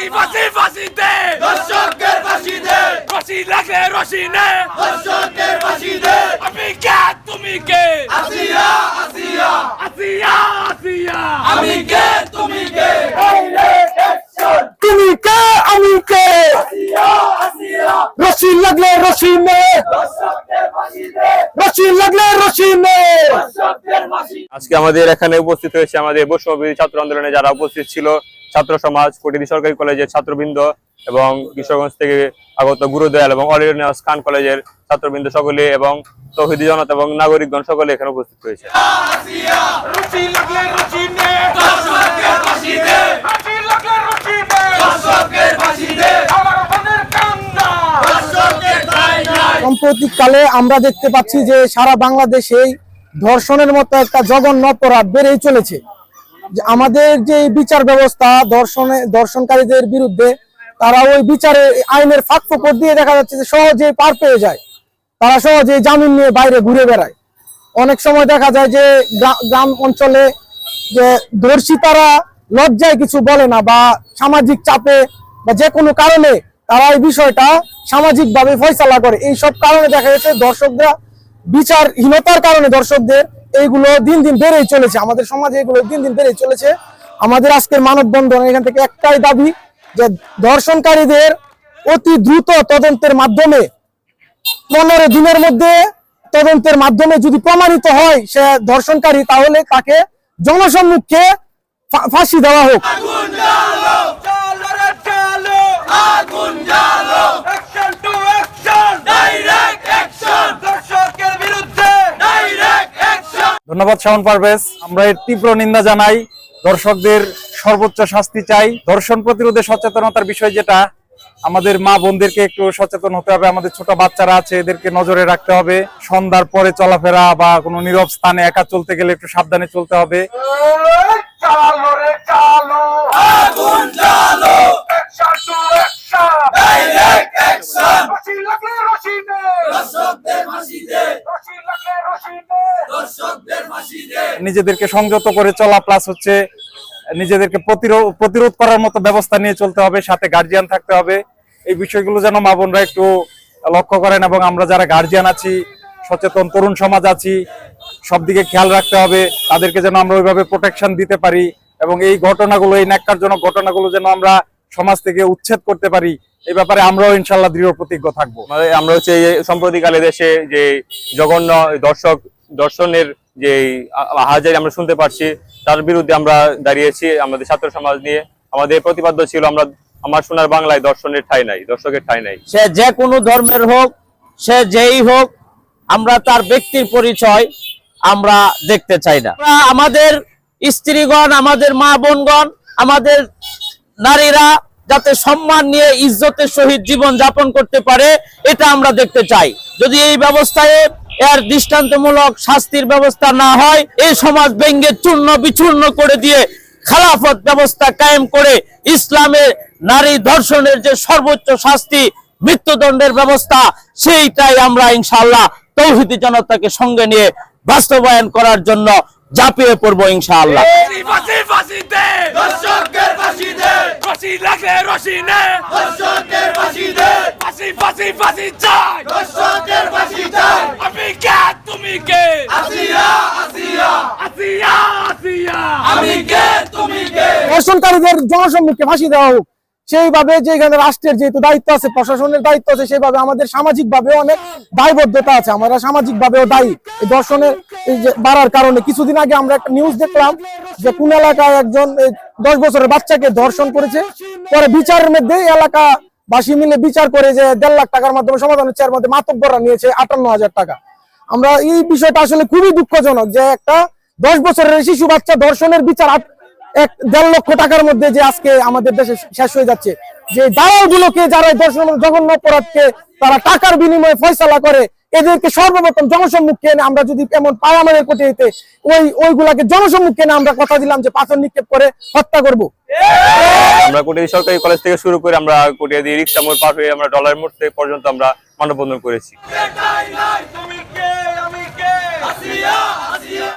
ফাঁসি ফাঁসি ফাঁসি দে। দর্শকের ফাঁসি দে। রশি লাগলে রশি নে। দর্শকের ফাঁসি দে। আমি কে? তুমি কে? আসিয়া আসিয়া। আসিয়া আসিয়া। আমি কে? তুমি কে? তুমি কে? আমি কে? রশি লাগলে রশি নে। দর্শকের ফাঁসি রশি লাগলে ফাঁসি আজকে আমাদের এখানে উপস্থিত হয়েছে আমাদের বৈষ্ণবী ছাত্র আন্দোলনে যারা উপস্থিত ছিল ছাত্র সমাজ কোটিদি সরকারি কলেজের ছাত্রবৃন্দ এবং কিশোরগঞ্জ থেকে আগত গুরুদয়াল এবং অল ইন্ডিয়া খান কলেজের ছাত্রবৃন্দ সকলে এবং তৌহিদি জনতা এবং নাগরিকগণ সকলে এখানে উপস্থিত নাই সাম্প্রতিককালে আমরা দেখতে পাচ্ছি যে সারা বাংলাদেশে ধর্ষণের মতো একটা জঘন্য অপরাধ বেড়েই চলেছে। যে আমাদের যে বিচার ব্যবস্থা ধর্ষণে ধর্ষণকারীদের বিরুদ্ধে, তারা ওই বিচারে আইনের ফাঁক ফোকর দিয়ে দেখা যাচ্ছে যে সহজে পার পেয়ে যায়। তারা সহজে জামিন নিয়ে বাইরে ঘুরে বেড়ায়। অনেক সময় দেখা যায় যে গ্রা- গ্রাম অঞ্চলে যে ধর্ষিতারা লজ্জায় কিছু বলে না বা সামাজিক চাপে বা যে কোনো কারণে তারা এই বিষয়টা সামাজিকভাবে ফয়সালা করে। এই সব কারণে দেখা যাচ্ছে দর্শকরা বিচারহীনতার কারণে দর্শকদের এইগুলো দিন দিন বেড়েই চলেছে। আমাদের সমাজে এগুলো দিন দিন বেড়েই চলেছে। আমাদের আজকের মানববন্ধন এখান থেকে একটাই দাবি যে ধর্ষণকারীদের অতি দ্রুত তদন্তের মাধ্যমে পনেরো দিনের মধ্যে তদন্তের মাধ্যমে যদি প্রমাণিত হয় সে ধর্ষণকারী তাহলে তাকে জনসম্মুখে ফা- ফাঁসি দেওয়া হোক। আগুন জ্বালো চলো রে চলো আগুন জ্বালো action to action direct action দর্শকের বিরুদ্ধে ডাইরেক্ট অ্যাকশন ধন্যবাদ শাওন পারভেজ। আমরা এর তীব্র নিন্দা জানাই। দর্শকদের সর্বোচ্চ শাস্তি চাই। দর্শন প্রতিরোধে সচেতনতার বিষয় যেটা, আমাদের মা বোনদেরকে একটু সচেতন হতে হবে। আমাদের ছোট বাচ্চারা আছে, এদেরকে নজরে রাখতে হবে। সন্ধ্যার পরে চলাফেরা বা কোনো নীরব স্থানে একা চলতে গেলে একটু সাবধানে চলতে হবে চলো রে চলো আগুন জ্বালো action to action direct action রশি লাগলে রশি নে দর্শকদের ফাঁসি দে রশি লাগলে রশি নে দর্শকদের ফাঁসি দে নিজেদেরকে সংযত করে চলা প্লাস হচ্ছে নিজেদেরকে প্রতিরোধ করার মতো ব্যবস্থা নিয়ে চলতে হবে, সাথে গার্জিয়ান থাকতে হবে। এই বিষয়গুলো যেন মা বোনরা একটু লক্ষ্য করেন এবং আমরা যারা গার্জিয়ান আছি, সচেতন তরুণ সমাজ আছি, সব দিকে খেয়াল রাখতে হবে, তাদেরকে যেন আমরা ওইভাবে প্রোটেকশন দিতে পারি এবং এই ঘটনাগুলো, এই ন্যাক্কারজনক ঘটনাগুলো যেন আমরা সমাজ থেকে উচ্ছেদ করতে পারি, এই ব্যাপারে আমরাও ইনশাল্লাহ দৃঢ় প্রতিজ্ঞ থাকব। আমাদের- আমরা হচ্ছে সম্প্রতিকালে দেশে যে জঘন্য দর্শক দর্শনের যে হাজারি আমরা শুনতে পারছি, তার বিরুদ্ধে আমরা দাঁড়িয়েছি আমাদের ছাত্র সমাজ নিয়ে। আমাদের প্রতিপাদ্য ছিল আমরা, আমার সোনার বাংলায় দর্শনের ঠাই নাই, দর্শকের ঠাই নাই। সে যে কোনো ধর্মের হোক, সে যেই হোক, আমরা তার ব্যক্তির পরিচয় আমরা দেখতে চাই না। আমাদের স্ত্রীগণ, আমাদের মা বোনগণ, আমাদের নারীরা যাতে সম্মান নিয়ে ইজ্জতের সহিত জীবন যাপন করতে পারে, এটা আমরা দেখতে চাই। যদি এই ব্যবস্থায় এর দৃষ্টান্তমূলক শাস্তির ব্যবস্থা না হয়, এই সমাজ ব্যঙ্গে চূর্ণ বিচূর্ণ করে দিয়ে খেলাফত ব্যবস্থা কায়েম করে ইসলামের নারী ধর্ষণের যে সর্বোচ্চ শাস্তি, মৃত্যুদণ্ডের ব্যবস্থা, সেইটাই আমরা ইনশাল্লাহ তৌহিদি জনতাকে সঙ্গে নিয়ে বাস্তবায়ন করার জন্য ঝাঁপিয়ে পড়ব ইনশাআল্লাহ। তুমি কে আসিয়া আসিয়া। আসিয়া আসিয়া। আমি কে তুমি কে ধর্ষণকারীদের জনসম্মুখে ফাঁসি দেওয়া হোক। সেইভাবে যে এখানে রাষ্ট্রের যেহেতু দায়িত্ব আছে প্রশাসনের দায়িত্ব আছে সেইভাবে আমাদের সামাজিক ভাবে অনেক দায়বদ্ধতা আছে। আমরা সামাজিক ভাবেও দায়ী। এই যে বাড়ার কারণে কিছুদিন আগে আমরা একটা নিউজ দেখলাম যে কোন এলাকায় একজন দশ বছরের বাচ্চাকে ধর্ষণ করেছে। পরে বিচারের মধ্যে এই এলাকা বাসী মিলে বিচার করে যে দেড় লাখ টাকার মাধ্যমে সমাধান হচ্ছে এর মধ্যে মাতব্বররা নিয়েছে আটান্ন হাজার টাকা। আমরা এই বিষয়টা আসলে খুবই দুঃখজনক যে একটা দশ বছরের শিশু বাচ্চা ধর্ষণের বিচার এক দেড় লক্ষ টাকার মধ্যে যে আজকে আমাদের দেশে শেষ হয়ে যাচ্ছে। যে দালাল গুলোকে যারা এবং জঘন্য অপরাধকে তারা টাকার বিনিময়ে ফয়সলা করে এদেরকে সর্বপ্রথম জনসম্মুখে এনে আমরা যদি এমন পায় আমাদের কোটিতে ওই ওইগুলাকে জনসম্মুখে এনে আমরা কথা দিলাম যে পাথর নিক্ষেপ করে হত্যা করব। আমরা কোটিয়াদি সরকারি কলেজ থেকে শুরু করে আমরা কোটিয়াদি রিক্সা মোড় পার হয়ে আমরা ডলার মোড় থেকে পর্যন্ত আমরা মানববন্ধন করেছি। ঠাই নাই তুমি কে আমি কে? আসিয়া আসিয়া।